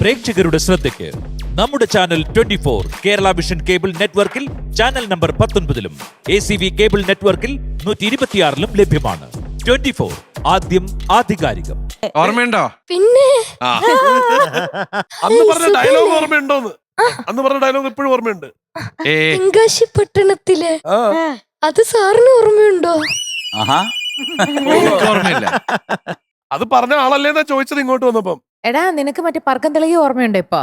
പ്രേക്ഷകരുടെ ശ്രദ്ധയ്ക്ക് നമ്മുടെ channel twenty four Kerala vision cable നെറ്റ്വർക്കിൽ ചാനൽ നമ്പർ പത്തൊൻപതിലും എ സി വി കേബിൾ നെറ്റ്വർക്കിൽ നൂറ്റി ഇരുപത്തിയാറിലും ലഭ്യമാണ്. ട്വന്റി ഫോർ ആദ്യം ആധികാരികം. ഓർമ്മയുണ്ടോ? പിന്നെ? ആ. അന്ന് പറഞ്ഞ ഡയലോഗ് ഓർമ്മയുണ്ടോന്ന്? അന്ന് പറഞ്ഞ ഡയലോഗ് ഇപ്പോഴും ഓർമ്മയുണ്ട്. ഏ. തെങ്കാശി പട്ടണത്തിലെ. ആ. അത് സാറിന് ഓർമ്മയുണ്ടോ? ആഹാ. എനിക്ക് ഓർമ്മയില്ല. അത് പറഞ്ഞ ആളല്ലേന്നാ ചോദിച്ചത് ഇങ്ങോട്ട് വന്നപ്പം. എടാ നിനക്ക് മറ്റേ പറക്കം തെളിയ ഓർമ്മയുണ്ടോ ഇപ്പൊ?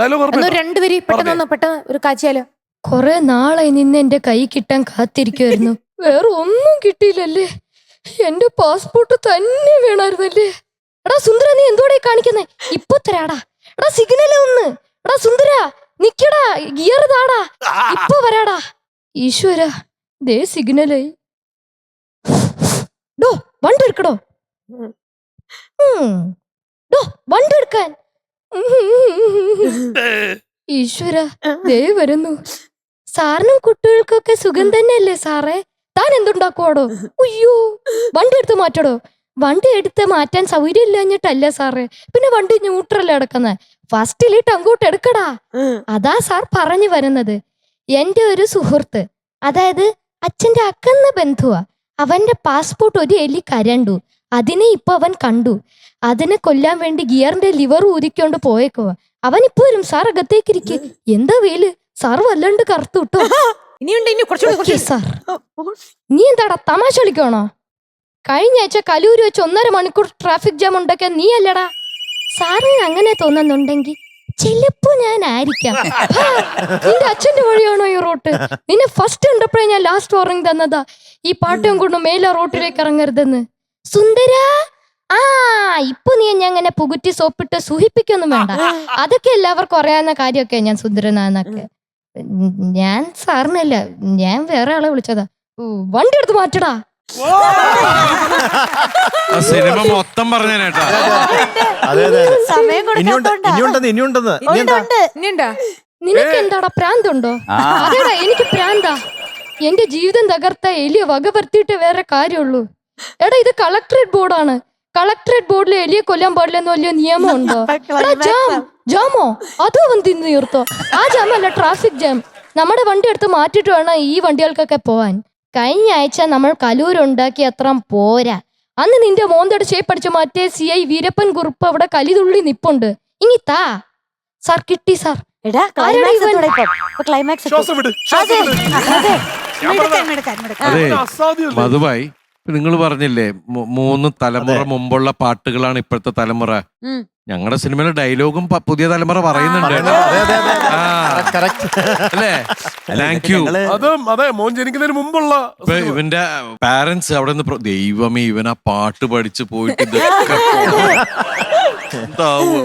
ഡയലോഗ് ഓർമ്മ രണ്ടുപേര് പെട്ടെന്ന് പെട്ടെന്ന് ഒരു കാച്ചിയാലോ? കൊറേ നാളായി നിന്ന് എന്റെ കൈ കിട്ടാൻ കാത്തിരിക്കുമായിരുന്നു വേറെ ഒന്നും കിട്ടിയില്ലല്ലേ? എന്റെ പാസ്പോർട്ട് തന്നെ വേണമായിരുന്നല്ലേ എടാ സുന്ദര നീ എന്തോടെ കാണിക്കുന്നേ? ഇപ്പൊ തരാടാ. എടാ സിഗ്നൽ ഒന്ന്. എടാ സുന്ദര നിക്കടാ. ഗിയർ താടാ. ഇപ്പൊ വരാടാ. ഈശ്വര ദേ സിഗ്നലായി ഡോ വണ്ടി എടുക്കടോ. വണ്ടി എടുക്കാൻ. ഈശ്വര ദേ വരുന്നു. സാറിനും കുട്ടികൾക്കൊക്കെ സുഖം തന്നെയല്ലേ സാറേ? താൻ എന്തുണ്ടാക്കുവാടോ? അയ്യോ വണ്ടി എടുത്ത് മാറ്റടോ. വണ്ടി എടുത്ത് മാറ്റാൻ സൗകര്യം ഇല്ലാഞ്ഞിട്ടല്ല സാറേ. പിന്നെ വണ്ടി ന്യൂട്രല്ലേ എടുക്കുന്നത് ഫസ്റ്റിലിട്ട് അങ്ങോട്ട് എടുക്കടാ. അതാ സാർ പറഞ്ഞു വരുന്നത്. എന്റെ ഒരു സുഹൃത്ത് അതായത് അച്ഛന്റെ അക്കന്ന ബന്ധുവാ. അവന്റെ പാസ്പോർട്ട് ഒരു എലി കരണ്ടു. അതിനെ ഇപ്പൊ അവൻ കണ്ടു. അതിനെ കൊല്ലാൻ വേണ്ടി ഗിയറിന്റെ ലിവർ ഊരിക്കൊണ്ട് പോയേക്കോ അവൻ ഇപ്പൊ വരും സാർ അകത്തേക്കിരിക്കെ എന്താ വെയിൽ? സാർ വല്ലാണ്ട് കറുത്തു കേട്ടോ ഇനിയുണ്ട് ഇനി കുറച്ചുകൂടി ഓക്കേ, സാർ. നീ എന്താടാ തമാശ കളിക്കണോ കഴിഞ്ഞ ആഴ്ച കലൂര് വെച്ച് ഒന്നര മണിക്കൂർ ട്രാഫിക് ജാം ഉണ്ടാക്കിയ നീ അല്ലടാ സാറിന് അങ്ങനെ തോന്നുന്നുണ്ടെങ്കിൽ ചിലപ്പോ ഞാൻ ആയിരിക്കാം. നിന്റെ അച്ഛന്റെ വഴിയാണോ ഈ റോട്ട്? നിന്നെ ഫസ്റ്റ് കണ്ടപ്പോഴേ ഞാൻ ലാസ്റ്റ് വാർണിംഗ് തന്നതാ. ഈ പാട്ടും കൊണ്ട് മേലെ റോട്ടിലേക്ക് ഇറങ്ങരുതെന്ന്. സുന്ദര? ആ ഇപ്പൊ നീ ഞാൻ അങ്ങനെ പുകുറ്റി സോപ്പിട്ട് സൂഹിപ്പിക്കൊന്നും വേണ്ട. അതൊക്കെ എല്ലാവർക്കും അറിയാവുന്ന കാര്യമൊക്കെ ഞാൻ സുന്ദരനാന്നൊക്കെ. ഞാൻ സാറിനല്ല ഞാൻ വേറെ ആളെ വിളിച്ചതാ. ഓ, വണ്ടി എടുത്ത് മാറ്റടാ. ആ സിനിമ മൊത്തം പറഞ്ഞേട്ടാ നിനക്ക് എന്താടാ പ്രാന്തുണ്ടോ. അതേടാ എനിക്ക് പ്രാന്താ. എന്റെ ജീവിതം തകർത്ത എലിയെ വക വേറെ കാര്യമുള്ളൂ. എടാ ഇത് കളക്ടറേറ്റ് ബോർഡാണ് കളക്ടറേറ്റ് ബോർഡിൽ എലിയെ കൊല്ലാൻ പാടില്ല എന്ന് വലിയ നിയമമുണ്ടോ? എടാ ജാം. ജാമോ? അതും അവൻ തിന്നു തീർത്തോ? ആ ജാം അല്ല ട്രാഫിക് ജാം നമ്മുടെ വണ്ടി എടുത്ത് മാറ്റിട്ട് വേണം ഈ വണ്ടികൾക്കൊക്കെ പോവാൻ. കഴിഞ്ഞ ആഴ്ച നമ്മൾ കലൂരുണ്ടാക്കി അത്ര പോരാ. അന്ന് നിന്റെ മോന്തയുടെ ഷേപ്പ് അടിച്ച് മാറ്റിയ സി ഐ വീരപ്പൻ കുറുപ്പ് അവിടെ കലിതുള്ളി നിപ്പുണ്ട്. ഇനി താ. സാർ കിട്ടി സാർ. എടാ ക്ലൈമാക്സ്? ഇപ്പൊ? ഇപ്പൊ ക്ലൈമാക്സ് ശ്വാസം വിട് ശ്വാസം അതെ വിട്. അതെ. ഞാൻ? മധുബായി നിങ്ങൾ പറഞ്ഞില്ലേ മൂന്ന് തലമുറ മുമ്പുള്ള പാട്ടുകളാണ് ഇപ്പോഴത്തെ തലമുറ. ഞങ്ങളുടെ സിനിമയിലെ ഡയലോഗും പുതിയ തലമുറ പറയുന്നുണ്ട്. അതെ അതെ അതെ ആ. കറക്റ്റ് അല്ലേ? താങ്ക് യു അതും അതെ മോൻ ജനിക്കുന്നതിന് മുമ്പുള്ള ഇവന്റെ പാരന്റ്സ് അവിടെ നിന്ന് ദൈവമേ ഇവൻ ആ പാട്ട് പഠിച്ചു പോയിട്ട് എന്താവും?